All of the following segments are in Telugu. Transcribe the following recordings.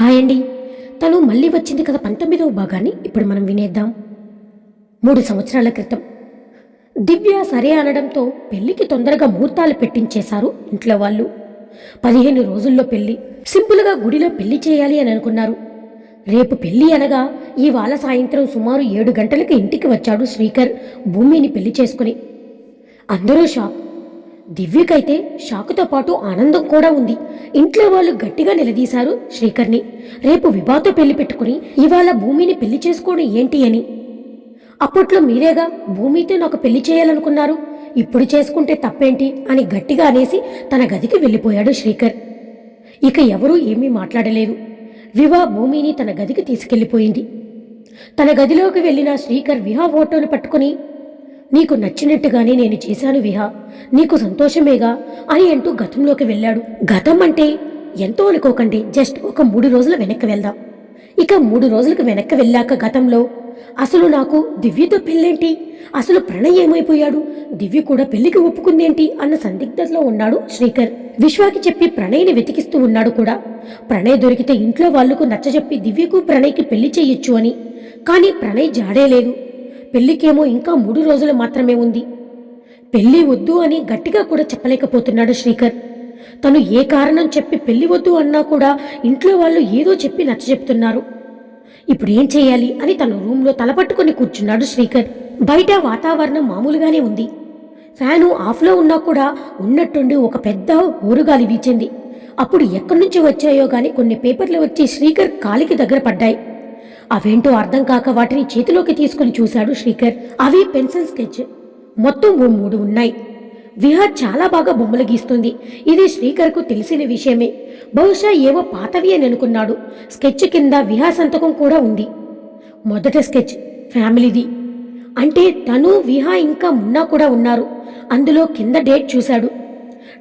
హాయ్ అండి తను మళ్ళీ వచ్చింది కదా పంతొమ్మిదవ భాగాన్ని? ఇప్పుడు మనం వినేద్దాం. మూడు సంవత్సరాల క్రితం. దివ్య సరే అనడంతో పెళ్ళికి తొందరగా ముహూర్తాలు పెట్టించేశారు ఇంట్లో వాళ్ళు. పదిహేను రోజుల్లో పెళ్ళి. సింపుల్గా గుడిలో పెళ్ళి చేయాలి అని అనుకున్నారు. రేపు పెళ్ళి అనగా ఇవాళ సాయంత్రం సుమారు ఏడు గంటలకు ఇంటికి వచ్చాడు శ్రీకర్ భూమిని పెళ్ళి చేసుకుని. అందరూ షాక్. దివ్యకైతే షాకుతో పాటు ఆనందం కూడా ఉంది. ఇంట్లో వాళ్ళు గట్టిగా నిలదీశారు శ్రీకర్ని. రేపు విభాతో పెళ్ళి పెట్టుకుని ఇవాళ భూమిని పెళ్ళి చేసుకోవడం ఏంటి అని. అప్పట్లో మీరేగా భూమితో నాకు పెళ్ళి చేయాలనుకున్నారు? ఇప్పుడు చేసుకుంటే తప్పేంటి అని గట్టిగా అనేసి తన గదికి వెళ్ళిపోయాడు శ్రీకర్. ఇక ఎవరూ ఏమీ మాట్లాడలేదు. వివా భూమిని తన గదికి తీసుకెళ్ళిపోయింది తన గదిలోకి వెళ్ళిన శ్రీకర్ విహా ఫోటోను పట్టుకుని నీకు నచ్చినట్టుగానే నేను చేశాను విహా. నీకు సంతోషమేగా అని అంటూ గతంలోకి వెళ్ళాడు. గతం అంటే ఎంతో అనుకోకండి. జస్ట్ ఒక మూడు రోజుల వెనక్కి వెళ్దాం. ఇక మూడు రోజులకు వెనక్కి వెళ్ళాక గతంలో అసలు నాకు దివ్యతో పెళ్ళేంటి? అసలు ప్రణయ్ ఏమైపోయాడు? దివ్య కూడా పెళ్ళికి ఒప్పుకుందేంటి? అన్న సందిగ్ధతలో ఉన్నాడు శ్రీకర్. విశ్వాకి చెప్పి ప్రణయ్ని వెతికిస్తూ ఉన్నాడు కూడా. ప్రణయ్ దొరికితే ఇంట్లో వాళ్ళకు నచ్చజెప్పి దివ్యకు ప్రణయ్కి పెళ్ళి చేయొచ్చు అని. కానీ ప్రణయ్ జాడే లేదు. పెళ్ళికేమో ఇంకా మూడు రోజులు మాత్రమే ఉంది. పెళ్ళి వద్దు అని గట్టిగా కూడా చెప్పలేకపోతున్నాడు శ్రీకర్. తను ఏ కారణం చెప్పి పెళ్ళి వద్దు అన్నా కూడా ఇంట్లో వాళ్ళు ఏదో చెప్పి నచ్చ చెప్తున్నారు. ఇప్పుడు ఏం చేయాలి అని తన రూమ్లో తలపట్టుకుని కూర్చున్నాడు శ్రీకర్. బయట వాతావరణం మామూలుగానే ఉంది. ఫ్యాను ఆఫ్లో ఉన్నా కూడా ఉన్నట్టుండి ఒక పెద్ద ఊరుగాలి వీచింది. అప్పుడు ఎక్కడి నుంచి వచ్చాయో గాని కొన్ని పేపర్లు వచ్చి శ్రీకర్ కాలికి దగ్గర పడ్డాయి. అవేంటో అర్థం కాక వాటిని చేతిలోకి తీసుకుని చూశాడు శ్రీకర్. అవి పెన్సిల్ స్కెచ్. మొత్తం ఓ మూడు ఉన్నాయి. విహార్ చాలా బాగా బొమ్మలు గీస్తుంది. ఇది శ్రీకర్కు తెలిసిన విషయమే. బహుశా ఏవో పాతవి అని అనుకున్నాడు. స్కెచ్ కింద విహార్ సంతకం కూడా ఉంది. మొదట స్కెచ్ ఫ్యామిలీది. అంటే తను విహా ఇంకా మున్నా కూడా ఉన్నారు. అందులో కింద డేట్ చూశాడు.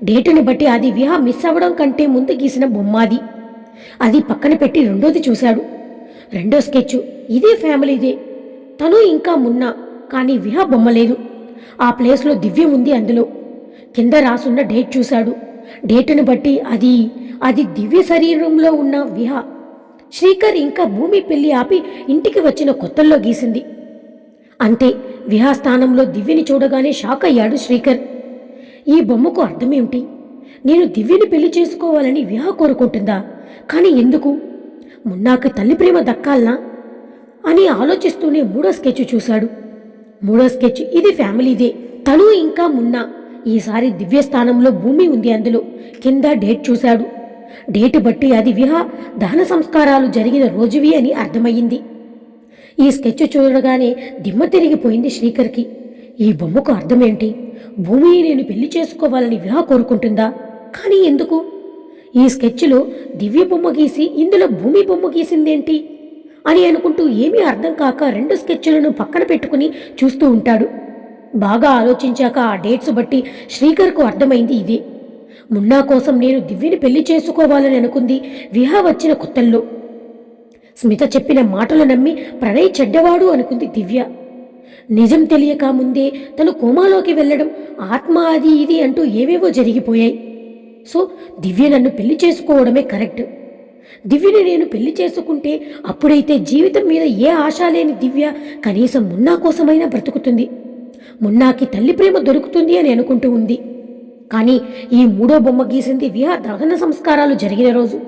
డేటుని బట్టి అది విహా మిస్ అవ్వడం కంటే ముందు గీసిన బొమ్మ అది అది పక్కన పెట్టి రెండోది చూశాడు. రెండో స్కెచ్. ఇదే ఫ్యామిలీదే తను ఇంకా మున్నా కానీ విహా బొమ్మ లేదు. ఆ ప్లేస్లో దివ్య ఉంది అందులో. కింద రాసున్న డేట్ చూశాడు. డేటును బట్టి అది అది దివ్య శరీరంలో ఉన్న విహ. శ్రీకర్ ఇంకా భూమి పెళ్ళి ఆపి ఇంటికి వచ్చిన కొత్తల్లో గీసింది. అంతే విహా స్థానంలో దివ్యని చూడగానే షాక్ అయ్యాడు శ్రీకర్. ఈ బొమ్మకు అర్థమేమిటి? నేను దివ్యని పెళ్ళి చేసుకోవాలని విహా కోరుకుంటుందా? కానీ ఎందుకు? నాకు తల్లి ప్రేమ దక్కాలనా? అని ఆలోచిస్తూనే మూడో స్కెచ్ చూశాడు. మూడో స్కెచ్ ఇది ఫ్యామిలీదే. తను ఇంకా మున్నా. ఈసారి దివ్య స్థానంలో భూమి ఉంది అందులో. కింద డేట్ చూశాడు. డేట్ బట్టి అది విహా దహన సంస్కారాలు జరిగిన రోజువి అని అర్థమయ్యింది. ఈ స్కెచ్ చూడగానే దిమ్మ తిరిగిపోయింది శ్రీకర్కి. ఈ బొమ్మకు అర్థమేంటి? భూమి నేను పెళ్ళి చేసుకోవాలని విహా కోరుకుంటుందా? కానీ ఎందుకు? ఈ స్కెచ్లో దివ్య బొమ్మ గీసి ఇందులో భూమి బొమ్మ గీసిందేంటి? అని అనుకుంటూ ఏమీ అర్థం కాక రెండు స్కెచ్లను పక్కన పెట్టుకుని చూస్తూ ఉంటాడు. బాగా ఆలోచించాక ఆ డేట్స్ బట్టి శ్రీకర్కు అర్థమైంది ఇదే. మున్నా కోసం నేను దివ్యని పెళ్ళి చేసుకోవాలని అనుకుంది విహా వచ్చిన కొత్తల్లో. స్మిత చెప్పిన మాటలు నమ్మి ప్రణయ్ చెడ్డవాడు అనుకుంది దివ్య. నిజం తెలియక ముందే తను కోమాలోకి వెళ్ళడం ఆత్మ అది ఇది అంటూ ఏవేవో జరిగిపోయాయి. సో దివ్య నన్ను పెళ్ళి చేసుకోవడమే కరెక్ట్. దివ్యని నేను పెళ్ళి చేసుకుంటే అప్పుడైతే జీవితం మీద ఏ ఆశ లేని దివ్య కనీసం మున్నా కోసమైనా బ్రతుకుతుంది. మున్నాకి తల్లి ప్రేమ దొరుకుతుంది అని అనుకుంటూ ఉంది. కానీ ఈ మూడో బొమ్మ గీసింది విహా దహన సంస్కారాలు జరిగిన రోజు.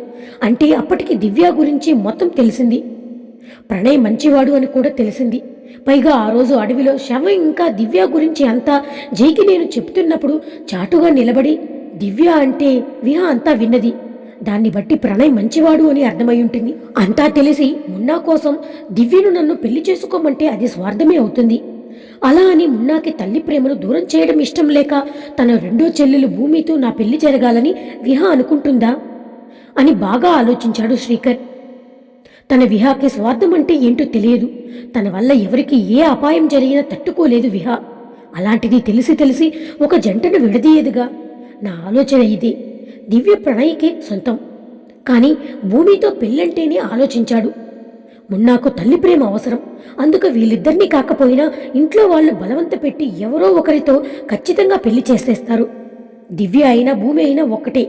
అంటే అప్పటికి దివ్య గురించి మొత్తం తెలిసింది. ప్రణయ్ మంచివాడు అని కూడా తెలిసింది. పైగా ఆ రోజు అడవిలో శవం ఇంకా దివ్య గురించి అంతా జైకి నేను చెప్తున్నప్పుడు చాటుగా నిలబడి దివ్య అంటే విహ అంతా విన్నది. దాన్ని బట్టి ప్రణయ్ మంచివాడు అని అర్థమై ఉంటుంది. అంతా తెలిసి మున్నా కోసం దివ్యను నన్ను పెళ్ళి చేసుకోమంటే అది స్వార్థమే అవుతుంది. అలా అని మున్నాకి తల్లి ప్రేమను దూరం చేయడం ఇష్టం లేక తన రెండో చెల్లెలు భూమితో నా పెళ్ళి జరగాలని విహ అనుకుంటుందా? అని బాగా ఆలోచించాడు శ్రీకర్. తన విహాకి స్వార్థం అంటే ఏంటో తెలియదు. తన వల్ల ఎవరికి ఏ అపాయం జరిగినా తట్టుకోలేదు విహా. అలాంటిది తెలిసి తెలిసి ఒక జంటను విడదీయదుగా. నా ఆలోచన ఇది. దివ్య ప్రణయికే సొంతం. కానీ భూమితో పెళ్ళంటేనే ఆలోచించాడు. మున్నాకు తల్లి ప్రేమ అవసరం. అందుకు వీళ్ళిద్దరినీ కాకపోయినా ఇంట్లో వాళ్ళు బలవంత పెట్టి ఎవరో ఒకరితో ఖచ్చితంగా పెళ్ళి చేసేస్తారు. దివ్య అయినా భూమి అయినా ఒక్కటే.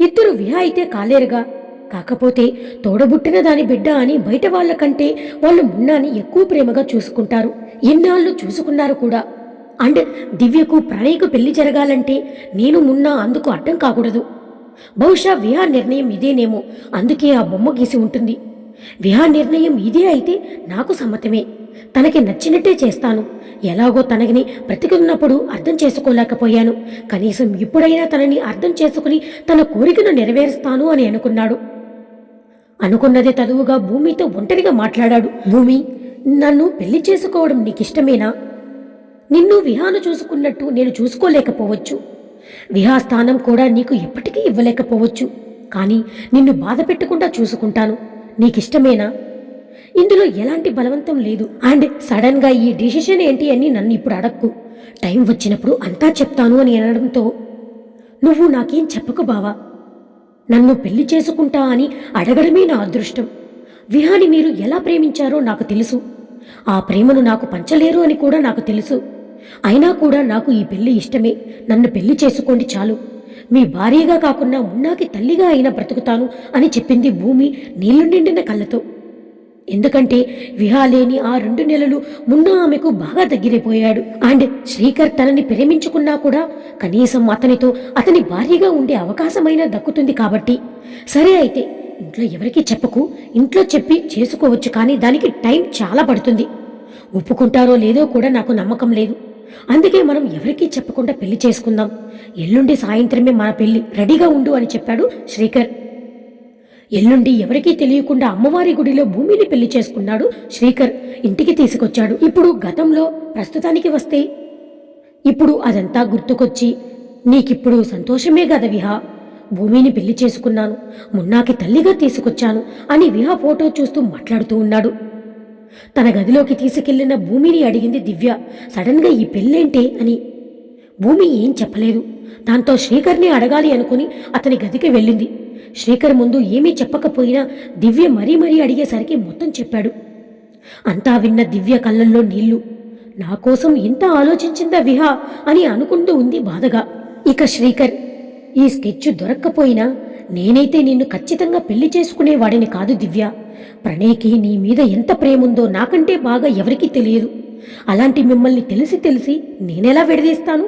ఇద్దరు విహా అయితే కాలేరుగా. కాకపోతే తోడబుట్టిన దాని బిడ్డ అని బయట వాళ్ళ కంటే వాళ్ళు మున్నాని ఎక్కువ ప్రేమగా చూసుకుంటారు. ఎన్నాళ్ళు చూసుకున్నారు కూడా. అండ్ దివ్యకు ప్రణయ్కు పెళ్ళి జరగాలంటే నేను మున్నా అందుకు అడ్డం కాకూడదు. బహుశా విహా నిర్ణయం ఇదేనేమో అందుకే ఆ బొమ్మ గీసి ఉంటుంది. విహా నిర్ణయం ఇదే అయితే నాకు సమ్మతమే. తనకి నచ్చినట్టే చేస్తాను. ఎలాగో తనని బ్రతికున్నప్పుడు అర్థం చేసుకోలేకపోయాను. కనీసం ఇప్పుడైనా తనని అర్థం చేసుకుని తన కోరికను నెరవేరుస్తాను అని అనుకున్నాడు. అనుకున్నదే తదువుగా భూమితో ఒంటరిగా మాట్లాడాడు. భూమి నన్ను పెళ్ళి చేసుకోవడం నీకిష్టమేనా? నిన్ను విహాను చూసుకున్నట్టు నేను చూసుకోలేకపోవచ్చు. విహా స్థానం కూడా నీకు ఎప్పటికీ ఇవ్వలేకపోవచ్చు. కానీ నిన్ను బాధ పెట్టకుండా చూసుకుంటాను. నీకిష్టమేనా? ఇందులో ఎలాంటి బలవంతం లేదు. అండ్ సడన్గా ఈ డిసిషన్ ఏంటి అని నన్ను ఇప్పుడు అడక్కు. టైం వచ్చినప్పుడు అంతా చెప్తాను అని అనడంతో నువ్వు నాకేం చెప్పకు బావా. నన్ను పెళ్ళి చేసుకుంటా అని అడగడమే నా అదృష్టం. విహాని మీరు ఎలా ప్రేమించారో నాకు తెలుసు. ఆ ప్రేమను నాకు పంచలేరు అని కూడా నాకు తెలుసు. అయినా కూడా నాకు ఈ పెళ్ళి ఇష్టమే. నన్ను పెళ్ళి చేసుకోండి చాలు. మీ భార్యగా కాకుండా మున్నాకి తల్లిగా అయినా బ్రతుకుతాను అని చెప్పింది భూమి నీళ్ళు నిండిన కళ్ళతో. ఎందుకంటే విహాలేని ఆ రెండు నెలలు మున్నా ఆమెకు బాగా దగ్గరైపోయాడు. అండ్ శ్రీకర్ తనని ప్రేమించుకున్నా కూడా కనీసం అతనితో అతని భార్యగా ఉండే అవకాశమైనా దక్కుతుంది కాబట్టి. సరే అయితే ఇంట్లో ఎవరికీ చెప్పకు. ఇంట్లో చెప్పి చేసుకోవచ్చు కానీ దానికి టైం చాలా పడుతుంది. ఒప్పుకుంటారో లేదో కూడా నాకు నమ్మకం లేదు. అందుకే మనం ఎవరికీ చెప్పకుండా పెళ్ళి చేసుకుందాం. ఎల్లుండి సాయంత్రమే మన పెళ్ళి రెడీగా ఉండు అని చెప్పాడు శ్రీకర్. ఎల్లుండి ఎవరికీ తెలియకుండా అమ్మవారి గుడిలో భూమిని పెళ్ళి చేసుకున్నాడు శ్రీకర్. ఇంటికి తీసుకొచ్చాడు. ఇప్పుడు గతంలో ప్రస్తుతానికి వస్తే ఇప్పుడు అదంతా గుర్తుకొచ్చి నీకిప్పుడు సంతోషమే కదా విహా? భూమిని పెళ్ళి చేసుకున్నాను. మున్నాకి తల్లిగా తీసుకొచ్చాను అని విహా ఫోటో చూస్తూ మాట్లాడుతూ ఉన్నాడు. తన గదిలోకి తీసుకెళ్ళిన భూమిని అడిగింది దివ్య. సడన్గా ఈ పెళ్ళేంటే అని. భూమి ఏం చెప్పలేదు. దాంతో శ్రీకర్ని అడగాలి అనుకుని అతని గదికి వెళ్ళింది. శ్రీకర్ ముందు ఏమీ చెప్పకపోయినా దివ్య మరీ మరీ అడిగేసరికి మొత్తం చెప్పాడు. అంతా విన్న దివ్య కళ్ళల్లో నీళ్ళు. నా కోసం ఇంత ఆలోచించిందా విహా అని అనుకుంటూ ఉంది బాధగా. ఇక శ్రీకర్ ఈ స్కెచ్ దొరక్కపోయినా నేనైతే నిన్ను ఖచ్చితంగా పెళ్ళి చేసుకునేవాడిని కాదు దివ్య. ప్రణయ్కి నీ మీద ఎంత ప్రేముందో నాకంటే బాగా ఎవరికీ తెలియదు. అలాంటి మిమ్మల్ని తెలిసి తెలిసి నేనెలా విడదీస్తాను?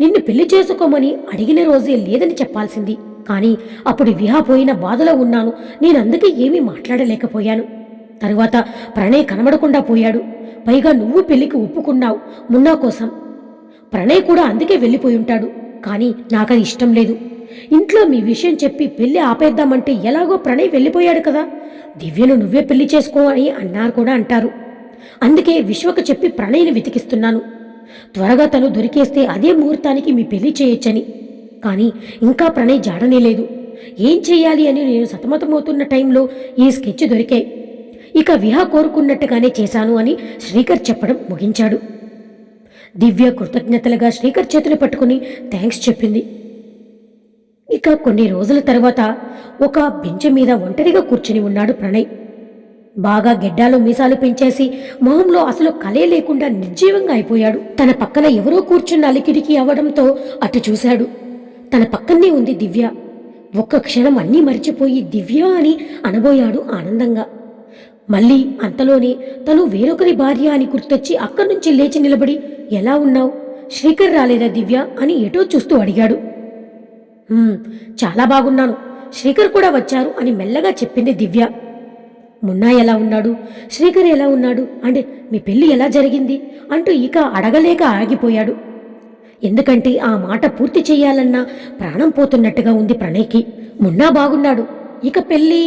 నిన్ను పెళ్ళి చేసుకోమని అడిగిన రోజే లేదని చెప్పాల్సింది. కానీ అప్పుడు విహా పోయిన బాధలో ఉన్నాను. నేను అందుకే ఏమీ మాట్లాడలేకపోయాను. తరువాత ప్రణయ్ కనబడకుండా పోయాడు. పైగా నువ్వు పెళ్ళికి ఒప్పుకున్నావు మున్నా కోసం. ప్రణయ్ కూడా అందుకే వెళ్ళిపోయి ఉంటాడు. కానీ నాకది ఇష్టం లేదు. ఇంట్లో మీ విషయం చెప్పి పెళ్ళి ఆపేద్దామంటే ఎలాగో ప్రణయ్ వెళ్ళిపోయాడు కదా. దివ్యను నువ్వే పెళ్ళి చేసుకో అని అన్నారు కూడా అంటారు. అందుకే విశ్వకు చెప్పి ప్రణయ్ని వెతికిస్తున్నాను. త్వరగా తను దొరికేస్తే అదే ముహూర్తానికి మీ పెళ్ళి చేయొచ్చని. కానీ ఇంకా ప్రణయ్ జాడనే లేదు. ఏం చెయ్యాలి అని నేను సతమతమవుతున్న టైంలో ఈ స్కెచ్ దొరికాయి ఇక విహా కోరుకున్నట్టుగానే చేశాను అని శ్రీకర్ చెప్పడం ముగించాడు. దివ్య కృతజ్ఞతలుగా శ్రీకర్ చేతులు పట్టుకుని థ్యాంక్స్ చెప్పింది. ఇక కొన్ని రోజుల తర్వాత ఒక బెంచ్ మీద ఒంటరిగా కూర్చుని ఉన్నాడు ప్రణయ్. బాగా గెడ్డాలు మీసాలు పెంచేసి మొహంలో అసలు కలే లేకుండా నిర్జీవంగా అయిపోయాడు. తన పక్కన ఎవరో కూర్చున్న అలికిడికి అవ్వడంతో అటు చూశాడు. తన పక్కనే ఉంది దివ్య. ఒక్క క్షణం అన్నీ మర్చిపోయి దివ్య అని అనబోయాడు ఆనందంగా. మళ్ళీ అంతలోనే తను వేరొకరి భార్య అని గుర్తొచ్చి అక్కడి నుంచి లేచి నిలబడి ఎలా ఉన్నావు? శ్రీకర్ రాలేదా దివ్య? అని ఎటో చూస్తూ అడిగాడు. చాలా బాగున్నాను. శ్రీకర్ కూడా వచ్చారు అని మెల్లగా చెప్పింది దివ్య. మున్నా ఎలా ఉన్నాడు? శ్రీకర్ ఎలా ఉన్నాడు? అంటే మీ పెళ్ళి ఎలా జరిగింది? అంటూ ఇక అడగలేక ఆగిపోయాడు. ఎందుకంటే ఆ మాట పూర్తి చేయాలన్నా ప్రాణం పోతున్నట్టుగా ఉంది ప్రణయ్కి. మున్నా బాగున్నాడు. ఇక పెళ్ళి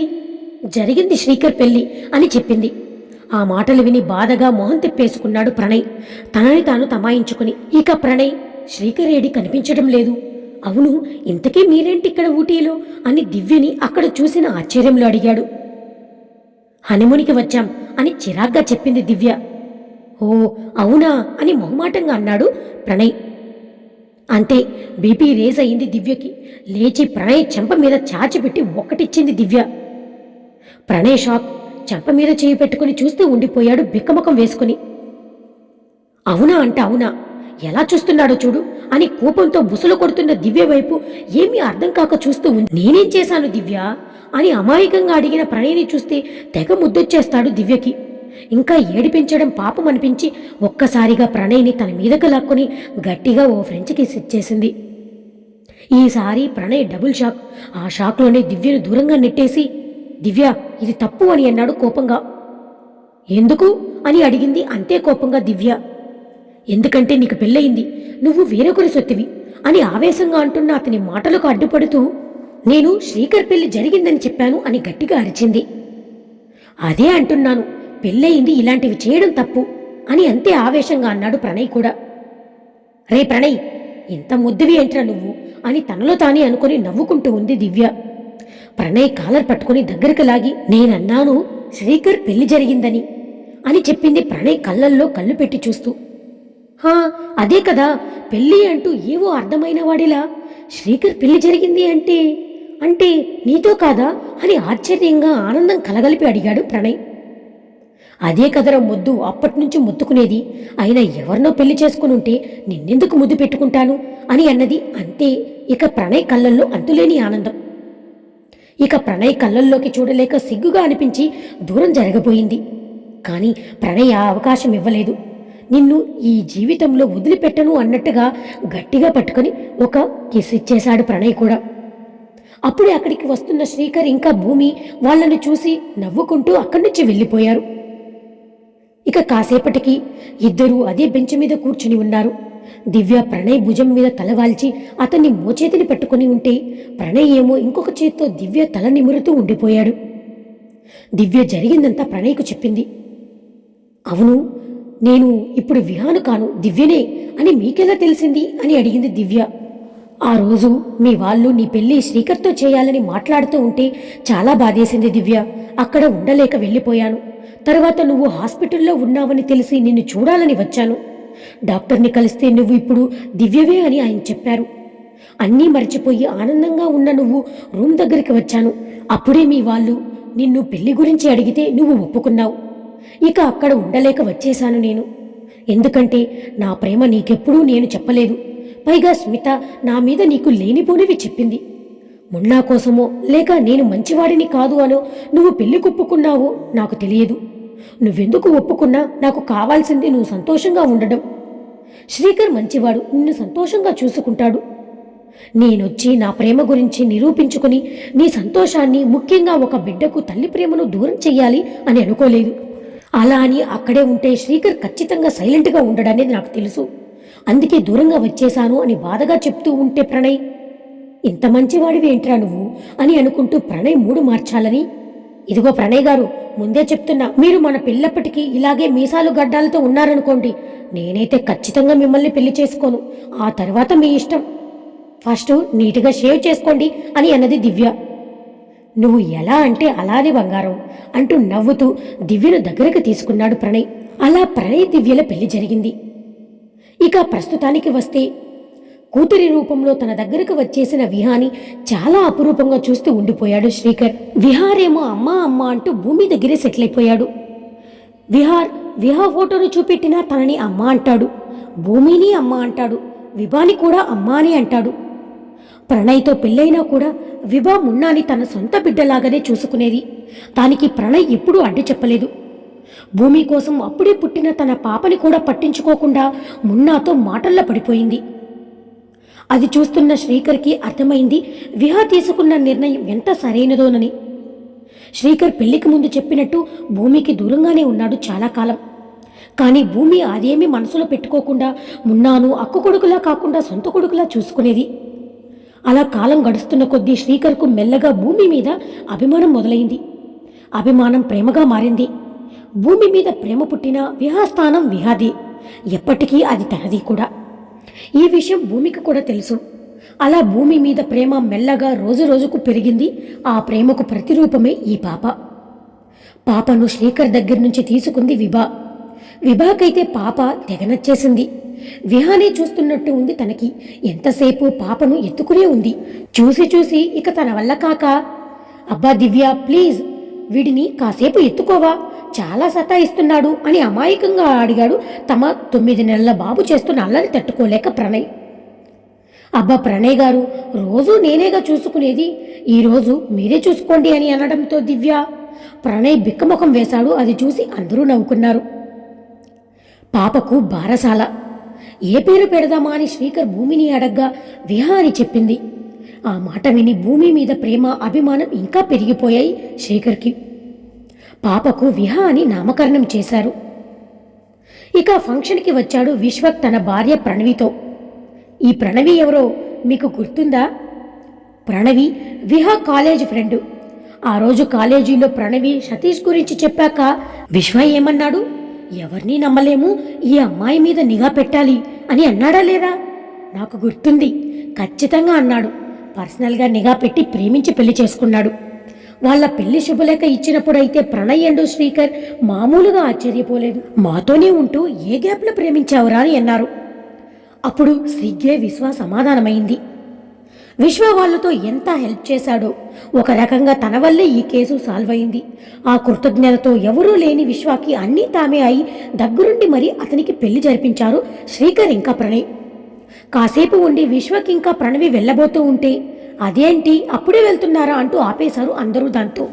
జరిగింది శ్రీకర్ పెళ్ళి అని చెప్పింది. ఆ మాటలు విని బాధగా మొహం తిప్పేసుకున్నాడు ప్రణయ్. తనని తాను తమాయించుకుని ఇక ప్రణయ్ శ్రీకర్ ఏడి కనిపించడం లేదు. అవును ఇంతకీ మీరేంటి ఇక్కడ ఊటీలో? అని దివ్యని అక్కడ చూసిన ఆశ్చర్యంలో అడిగాడు. హనుమునికి వచ్చాం అని చిరాగ్గా చెప్పింది దివ్య. ఓ అవునా? అని మొహమాటంగా అన్నాడు ప్రణయ్. అంతే బీపీ రేజ్ అయింది దివ్యకి. లేచి ప్రణయ్ చెంప మీద చాచిపెట్టి ఒక్కటిచ్చింది దివ్య. ప్రణయ్ షాక్ చెంప మీద చేయి పెట్టుకుని చూస్తూ ఉండిపోయాడు బిక్కమకం వేసుకుని. అవునా అంట అవునా? ఎలా చూస్తున్నాడో చూడు అని కోపంతో బుసలు కొడుతున్న దివ్య వైపు ఏమీ అర్థం కాక చూస్తూ ఉంది. నేనేం చేశాను దివ్య? అని అమాయకంగా అడిగిన ప్రణయ్ని చూస్తే తెగ ముద్దొచ్చేస్తాడు దివ్యకి. ఇంకా ఏడిపించడం పాపం అనిపించి ఒక్కసారిగా ప్రణయ్ని తన మీదకు లాక్కొని గట్టిగా ఓ ఫ్రెంచ్ కిస్ ఇచ్చేసింది ఈసారి ప్రణయ్ డబుల్ షాక్. ఆ షాక్లోనే దివ్యను దూరంగా నెట్టేసి దివ్య ఇది తప్పు అని అన్నాడు కోపంగా. ఎందుకు? అని అడిగింది అంతే కోపంగా దివ్య. ఎందుకంటే నీకు పెళ్ళయింది. నువ్వు వేరొకరి సొత్తివి అని ఆవేశంగా అంటున్న అతని మాటలకు అడ్డుపడుతూ నేను శ్రీకర్ పెళ్ళి జరిగిందని చెప్పాను అని గట్టిగా అరిచింది. అదే అంటున్నాను పెళ్ళయింది ఇలాంటివి చేయడం తప్పు అని అంతే ఆవేశంగా అన్నాడు ప్రణయ్ కూడా. రే ప్రణయ్ ఇంత ముద్దువి ఏంట్రా నువ్వు అని తనలో తానే అనుకుని నవ్వుకుంటూ ఉంది దివ్య. ప్రణయ్ కాలర్ పట్టుకుని దగ్గరికి లాగి నేనన్నాను శ్రీకర్ పెళ్ళి జరిగిందని అని చెప్పింది ప్రణయ్ కళ్ళల్లో కళ్ళు పెట్టి చూస్తూ. హా అదే కదా. పెళ్ళి అంటూ ఏవో అర్థమైన వాడిలా. శ్రీకర్ పెళ్ళి జరిగింది అంటే అంటే నీతో కాదా అని ఆశ్చర్యంగా ఆనందం కలగలిపి అడిగాడు ప్రణయ్. అదే కదరా ముద్దు అప్పటినుంచి ముత్తుకునేది అయినా ఎవరినో పెళ్ళి చేసుకుని ఉంటే నిన్నెందుకు ముద్దు పెట్టుకుంటాను అని అన్నది అంతే. ఇక ప్రణయ్ కళ్ళల్లో అంతులేని ఆనందం. ఇక ప్రణయ్ కళ్ళల్లోకి చూడలేక సిగ్గుగా అనిపించి దూరం జరగబోయింది. కానీ ప్రణయ్ ఆ అవకాశం ఇవ్వలేదు. నిన్ను ఈ జీవితంలో వదిలిపెట్టను అన్నట్టుగా గట్టిగా పట్టుకొని ఒక కిస్ ఇచ్చేశాడు ప్రణయ్ కూడా. అప్పుడే అక్కడికి వస్తున్న శ్రీకర్ ఇంకా భూమి వాళ్ళని చూసి నవ్వుకుంటూ అక్కడి నుంచి వెళ్ళిపోయారు. ఇక కాసేపటికి ఇద్దరూ అదే బెంచ్ మీద కూర్చుని ఉన్నారు. దివ్య ప్రణయ్ భుజం మీద తలవాల్చి అతన్ని మోచేతిని పట్టుకుని ఉంటే ప్రణయ్ ఏమో ఇంకొక చేత్తో దివ్య తల నిమురుతూ ఉండిపోయాడు. దివ్య జరిగిందంతా ప్రణయ్కు చెప్పింది. అవును నేను ఇప్పుడు విహాను కాను దివ్యనే అని మీకెలా తెలిసింది అని అడిగింది దివ్య. ఆ రోజు మీ వాళ్ళు నీ పెళ్ళి శ్రీకర్తో చేయాలని మాట్లాడుతూ ఉంటే చాలా బాధేసింది దివ్య. అక్కడ ఉండలేక వెళ్ళిపోయాను. తర్వాత నువ్వు హాస్పిటల్లో ఉన్నావని తెలిసి నిన్ను చూడాలని వచ్చాను. డాక్టర్ని కలిస్తే నువ్వు ఇప్పుడు దివ్యవే అని ఆయన చెప్పారు. అన్నీ మర్చిపోయి ఆనందంగా ఉన్న నువ్వు రూమ్ దగ్గరికి వచ్చాను. అప్పుడే మీ వాళ్ళు నిన్ను పెళ్ళి గురించి అడిగితే నువ్వు ఒప్పుకున్నావు. ఇక అక్కడ ఉండలేక వచ్చేశాను నేను. ఎందుకంటే నా ప్రేమ నీకెప్పుడూ నేను చెప్పలేదు. పైగా స్మిత నా మీద నీకు లేనిపోనివి చెప్పింది. మున్నా కోసమో లేక నేను మంచివాడిని కాదు అనో నువ్వు పెళ్ళి కుప్పుకున్నావో నాకు తెలియదు. నువ్వెందుకు ఒప్పుకున్నా నాకు కావాల్సింది నువ్వు సంతోషంగా ఉండడం. శ్రీకర్ మంచివాడు నిన్ను సంతోషంగా చూసుకుంటాడు. నేనొచ్చి నా ప్రేమ గురించి నిరూపించుకుని నీ సంతోషాన్ని ముఖ్యంగా ఒక బిడ్డకు తల్లి ప్రేమను దూరం చెయ్యాలి అని అనుకోలేదు. అలా అని అక్కడే ఉంటే శ్రీకర్ ఖచ్చితంగా సైలెంట్గా ఉండడనేది నాకు తెలుసు. అందుకే దూరంగా వచ్చేశాను అని బాధగా చెప్తూ ఉంటే ప్రణయ్ ఇంత మంచివాడివి ఏంట్రా నువ్వు? అని అనుకుంటూ ప్రణయ్ మూడు మార్చాలని. ఇదిగో ప్రణయ్ గారు ముందే చెప్తున్నా మీరు మన పిల్లప్పటికీ ఇలాగే మీసాలు గడ్డాలతో ఉన్నారనుకోండి నేనైతే ఖచ్చితంగా మిమ్మల్ని పెళ్ళి చేసుకోను. ఆ తర్వాత మీ ఇష్టం. ఫస్ట్ నీట్గా షేవ్ చేసుకోండి అని అన్నది దివ్య. నువ్వు ఎలా అంటే అలానే బంగారం అంటూ నవ్వుతూ దివ్యను దగ్గరకు తీసుకున్నాడు ప్రణయ్. అలా ప్రణయ్ దివ్యల పెళ్ళి జరిగింది. ఇక ప్రస్తుతానికి వస్తే కూతురి రూపంలో తన దగ్గరకు వచ్చేసిన విహాని చాలా అపురూపంగా చూస్తూ ఉండిపోయాడు శ్రీకర్. విహారేమో అమ్మా అమ్మా అంటూ భూమి దగ్గరే సెటిల్ అయిపోయాడు విహార్ విహా ఫోటోను చూపెట్టినా తనని అమ్మ అంటాడు. భూమిని అమ్మ అంటాడు. విభాని కూడా అమ్మ అని అంటాడు. ప్రణయ్తో పెళ్ళైనా కూడా విభా మున్నాని తన సొంత బిడ్డలాగానే చూసుకునేది. దానికి ప్రణయ్ ఎప్పుడూ అడ్డు చెప్పలేదు. భూమి కోసం అప్పుడే పుట్టిన తన పాపని కూడా పట్టించుకోకుండా మున్నాతో మాటల్లో పడిపోయింది. అది చూస్తున్న శ్రీకర్కి అర్థమైంది విహా తీసుకున్న నిర్ణయం ఎంత సరైనదోనని. శ్రీకర్ పెళ్ళికి ముందు చెప్పినట్టు భూమికి దూరంగానే ఉన్నాడు చాలా కాలం. కానీ భూమి అదేమీ మనసులో పెట్టుకోకుండా మున్నాను అక్క కొడుకులా కాకుండా సొంత కొడుకులా చూసుకునేది. అలా కాలం గడుస్తున్న కొద్దీ శ్రీకర్కు మెల్లగా భూమి మీద అభిమానం మొదలైంది. అభిమానం ప్రేమగా మారింది. భూమి మీద ప్రేమ పుట్టిన విహాస్థానం విహాది. ఎప్పటికీ అది తనది కూడా. ఈ విషయం భూమికి కూడా తెలుసు. అలా భూమి మీద ప్రేమ మెల్లగా రోజు రోజుకు పెరిగింది. ఆ ప్రేమకు ప్రతిరూపమే ఈ పాప. పాపను శ్రీకర్ దగ్గర నుంచి తీసుకుంది విభా. విభాకైతే పాప తెగనచ్చేసింది విహానే చూస్తున్నట్టు ఉంది తనకి. ఎంతసేపు పాపను ఎత్తుకునే ఉంది. చూసి చూసి ఇక తన వల్ల కాక. అబ్బా దివ్య ప్లీజ్ వీడిని కాసేపు ఎత్తుకోవా. చాలా సతాయిస్తున్నాడు అని అమాయకంగా అడిగాడు తమ తొమ్మిది నెలల బాబు చేస్తున్న అల్లరి తట్టుకోలేక ప్రణయ్. అబ్బా ప్రణయ్ గారు రోజు నేనేగా చూసుకునేది? ఈరోజు మీరే చూసుకోండి అని అనడంతో దివ్య ప్రణయ్ బిక్కముఖం వేశాడు. అది చూసి అందరూ నవ్వుకున్నారు. పాపకు బారసాల ఏ పేరు పెడదామా అని శ్రీకర్ భూమిని అడగ్గా విహా అని చెప్పింది. ఆ మాట విని భూమి మీద ప్రేమ అభిమానం ఇంకా పెరిగిపోయాయి శ్రీకర్కి. పాపకు విహా అని నామకరణం చేశారు. ఇక ఫంక్షన్కి వచ్చాడు విశ్వక్ తన భార్య ప్రణవితో. ఈ ప్రణవి ఎవరో మీకు గుర్తుందా? Pranavi Viha college friend. ఆ రోజు కాలేజీలో ప్రణవి సతీష్ గురించి చెప్పాక విశ్వ ఏమన్నాడు? ఎవరిని నమ్మలేము? ఈ అమ్మాయి మీద నిఘా పెట్టాలి అని అన్నాడా లేదా? నాకు గుర్తుంది. ఖచ్చితంగా అన్నాడు. పర్సనల్గా నిఘా పెట్టి ప్రేమించి పెళ్ళి చేసుకున్నాడు. వాళ్ళ పెళ్ళి శుభలేఖ ఇచ్చినప్పుడైతే ప్రణయ్ అండ్ శ్రీకర్ మామూలుగా ఆశ్చర్యపోలేదు. మాతోనే ఉంటూ ఏ గ్యాప్లో ప్రేమించావురా అని అన్నారు. అప్పుడు సిగ్గే విశ్వ సమాధానమైంది. విశ్వ వాళ్ళతో ఎంత హెల్ప్ చేశాడో. ఒక రకంగా తన వల్లే ఈ కేసు సాల్వ్ అయింది. ఆ కృతజ్ఞతతో ఎవరూ లేని విశ్వాకి అన్నీ తామే అయి దగ్గరుండి మరి అతనికి పెళ్ళి జరిపించారు శ్రీకర్ ఇంకా ప్రణయ్. కాసేపు ఉండి విశ్వకి ఇంకా ప్రణవి వెళ్ళబోతూ ఉంటే అదేంటి అప్పుడే వెళ్తున్నారా? అంటూ ఆపేశారు అందరూ దాంతో.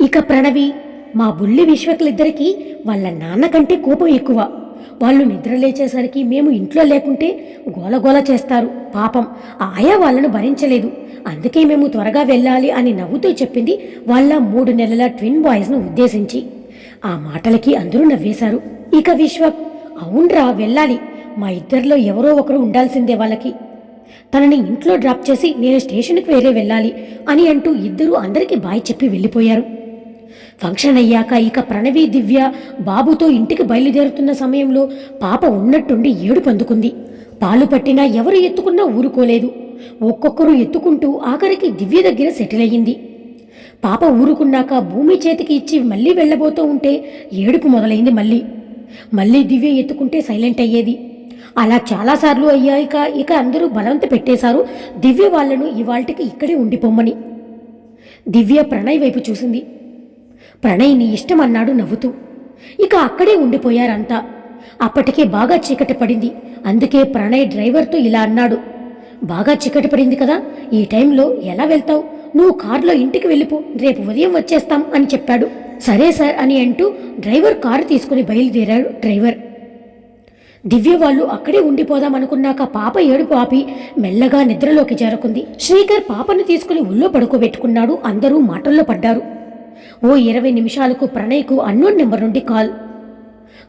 ఇక ప్రణవి మా బుల్లి విశ్వకులిద్దరికీ వాళ్ళ నాన్న కంటే కోపం ఎక్కువ. వాళ్ళు నిద్ర లేచేసరికి మేము ఇంట్లో లేకుంటే గోలగోల చేస్తారు. పాపం. ఆయా వాళ్ళను భరించలేదు. అందుకే మేము త్వరగా వెళ్ళాలి అని నవ్వుతూ చెప్పింది వాళ్ళ మూడు నెలల ట్విన్ బాయ్స్ను ఉద్దేశించి. ఆ మాటలకి అందరూ నవ్వేశారు. ఇక విశ్వక్ అవునరా వెళ్ళాలి. మా ఇద్దరిలో ఎవరో ఒకరు ఉండాల్సిందే వాళ్ళకి. తనని ఇంట్లో డ్రాప్ చేసి నేను స్టేషన్కి వేరే వెళ్ళాలి అని అంటూ ఇద్దరూ అందరికీ బాయ్ చెప్పి వెళ్ళిపోయారు. ఫంక్షన్ అయ్యాక ఇక ప్రణవి దివ్య బాబుతో ఇంటికి బయలుదేరుతున్న సమయంలో పాప ఉన్నట్టుండి ఏడుపు అందుకుంది. పాలు పట్టినా ఎవరు ఎత్తుకున్నా ఊరుకోలేదు. ఒక్కొక్కరు ఎత్తుకుంటూ ఆఖరికి దివ్య దగ్గర సెటిల్ అయ్యింది. పాప ఊరుకున్నాక భూమి చేతికి ఇచ్చి మళ్ళీ వెళ్ళబోతూ ఉంటే ఏడుపు మొదలైంది మళ్ళీ. మళ్ళీ దివ్య ఎత్తుకుంటే సైలెంట్ అయ్యేది. అలా చాలాసార్లు అయ్యాక ఇక అందరూ బలవంత పెట్టేశారు. దివ్య వాళ్ళను ఇవాళకి ఇక్కడే ఉండిపోమ్మని. దివ్య ప్రణయ్ వైపు చూసింది. ప్రణయ్ నీ ఇష్టం అన్నాడు నవ్వుతూ. ఇక అక్కడే ఉండిపోయారంతా. అప్పటికే బాగా చీకటి పడింది. అందుకే ప్రణయ్ డ్రైవర్తో ఇలా అన్నాడు. బాగా చీకటి పడింది కదా ఈ టైంలో ఎలా వెళ్తావు? నువ్వు కారులో ఇంటికి వెళ్ళిపో రేపు ఉదయం వచ్చేస్తాం అని చెప్పాడు. సరే సార్ అని అంటూ డ్రైవర్ కారు తీసుకుని బయలుదేరాడు డ్రైవర్. దివ్య వాళ్ళు అక్కడే ఉండిపోదాం అనుకున్నాక పాప ఏడుపు ఆపి మెల్లగా నిద్రలోకి చేరుకుంది. శ్రీకర్ పాపను తీసుకుని ఒళ్ళో పడుకోబెట్టుకున్నాడు. అందరూ మాటల్లో పడ్డారు. ఓ ఇరవై నిమిషాలకు ప్రణయ్కు అన్నోన్ నెంబర్ నుండి కాల్.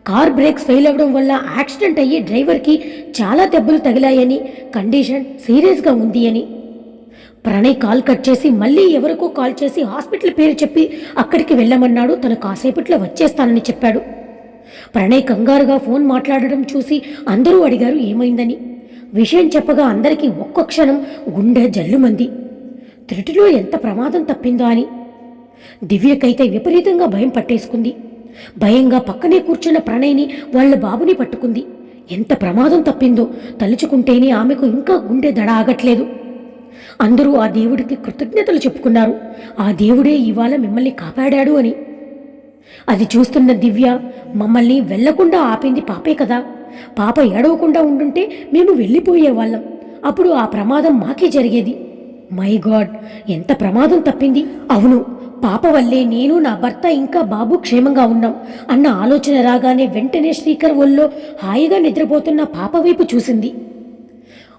కార్ బ్రేక్స్ ఫెయిల్ అవ్వడం వల్ల యాక్సిడెంట్ అయ్యి డ్రైవర్కి చాలా దెబ్బలు తగిలాయని కండిషన్ సీరియస్గా ఉంది అని. ప్రణయ్ కాల్ కట్ చేసి మళ్ళీ ఎవరికో కాల్ చేసి హాస్పిటల్ పేరు చెప్పి అక్కడికి వెళ్ళమన్నాడు. తను కాసేపట్లో వచ్చేస్తానని చెప్పాడు. ప్రణయ్ కంగారుగా ఫోన్ మాట్లాడడం చూసి అందరూ అడిగారు ఏమైందని. విషయం చెప్పగా అందరికీ ఒక్క క్షణం గుండె జల్లుమంది. త్రుటిలో ఎంత ప్రమాదం తప్పిందో అని దివ్యకైతే విపరీతంగా భయం పట్టేసుకుంది. భయంగా పక్కనే కూర్చున్న ప్రణయ్ని వాళ్ళ బాబుని పట్టుకుంది. ఎంత ప్రమాదం తప్పిందో తలుచుకుంటేనే ఆమెకు ఇంకా గుండె దడ ఆగట్లేదు. అందరూ ఆ దేవుడికి కృతజ్ఞతలు చెప్పుకున్నారు. ఆ దేవుడే ఇవాళ మిమ్మల్ని కాపాడాడు అని. అది చూస్తున్న దివ్య మమ్మల్ని వెళ్ళకుండా ఆపింది పాపే కదా. పాప ఏడవకుండా ఉండుంటే మేము వెళ్ళిపోయేవాళ్ళం అప్పుడు ఆ ప్రమాదం మాకే జరిగేది. మై గాడ్ ఎంత ప్రమాదం తప్పింది. అవును పాప వల్లే నేను నా భర్త ఇంకా బాబు క్షేమంగా ఉన్నాం అన్న ఆలోచన రాగానే వెంటనే శ్రీకర్ ఒళ్ళో హాయిగా నిద్రపోతున్న పాప వైపు చూసింది.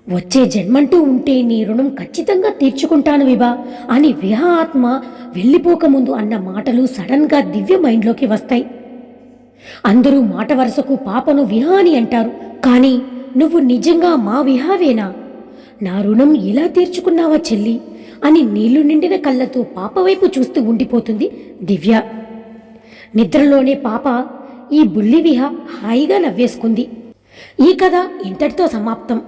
వచ్చే జన్మంటూ ఉంటే నీ రుణం ఖచ్చితంగా తీర్చుకుంటాను విభా అని విహా ఆత్మ వెళ్ళిపోకముందు అన్న మాటలు సడన్గా దివ్య మైండ్లోకి వస్తాయి. అందరూ మాట వరుసకు పాపను విహా అని అంటారు. కానీ నువ్వు నిజంగా మా విహావేనా? నా రుణం ఇలా తీర్చుకున్నావా చెల్లి? అని నీళ్ళు నిండిన కళ్ళతో పాప వైపు చూస్తూ ఉండిపోతుంది దివ్య. నిద్రలోనే పాప ఈ బుల్లి విహ హాయిగా నవ్వేసుకుంది. ఈ కథ ఇంతటితో సమాప్తం.